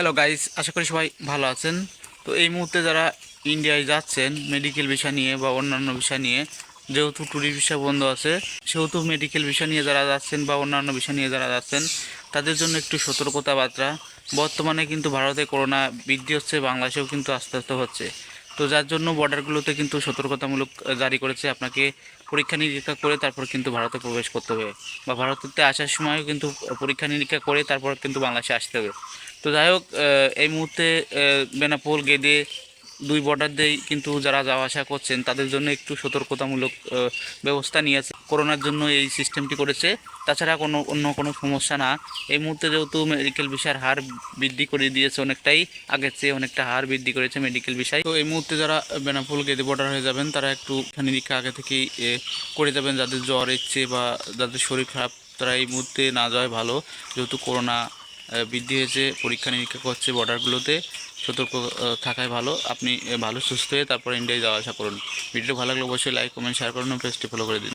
Hello guys আশা করি সবাই ভালো আছেন। তো এই মুহূর্তে যারা ইন্ডিয়ায় যাচ্ছেন মেডিকেল ভিসা নিয়ে বা অন্যান্য ভিসা নিয়ে, যেহেতু ট্যুরিস্ট ভিসা বন্ধ আছে, সেহেতু মেডিকেল ভিসা নিয়ে যারা যাচ্ছেন বা অন্যান্য ভিসা নিয়ে যারা যাচ্ছেন, তাদের জন্য একটু সতর্কতা বার্তা। বর্তমানে কিন্তু ভারতে করোনা বৃদ্ধি হচ্ছে, বাংলাদেশেও কিন্তু আস্তে আস্তে হচ্ছে। তো যার জন্য বর্ডারগুলোতে কিন্তু সতর্কতামূলক জারি করেছে। আপনাকে পরীক্ষা নিরীক্ষা করে তারপর কিন্তু ভারতে প্রবেশ করতে হবে। বা ভারতেতে আসার সময়ও কিন্তু পরীক্ষা নিরীক্ষা করে তারপর কিন্তু বাংলাদেশে আসতে হবে। তো যাই হোক এই মুহূর্তে বেনাপোল গেদে দুই বর্ডার দিয়েই কিন্তু যারা যাওয়া আসা করছেন, তাদের জন্য একটু সতর্কতামূলক ব্যবস্থা নিয়েছে। করোনার জন্য এই সিস্টেমটি করেছে। তাছাড়া কোনো, অন্য কোনো সমস্যা না। এই মুহূর্তে যেহেতু মেডিকেল ভিসার হার বৃদ্ধি করে দিয়েছে অনেকটাই, আগের চেয়ে অনেকটা হার বৃদ্ধি করেছে মেডিকেল ভিসায় তো এই মুহূর্তে যারা বেনাপোল গেদে বর্ডার হয়ে যাবেন, তারা একটু নিরীক্ষা আগে থেকেই করে যাবেন। যাদের জ্বর ইচ্ছে বা যাদের শরীর খারাপ, তারা এই মুহূর্তে না যাওয়াই ভালো। যেহেতু করোনা বৃদ্ধি হয়েছে, পরীক্ষা নিরীক্ষা করছে বর্ডারগুলোতে সতর্ক থাকাই ভালো। আপনি ভালো, সুস্থ হয়ে তারপর ইন্ডিয়ায় যাওয়া আসা করুন। ভিডিও ভালো লাগলে অবশ্যই লাইক কমেন্ট শেয়ার করুন পেজটি ফলো করে দিন।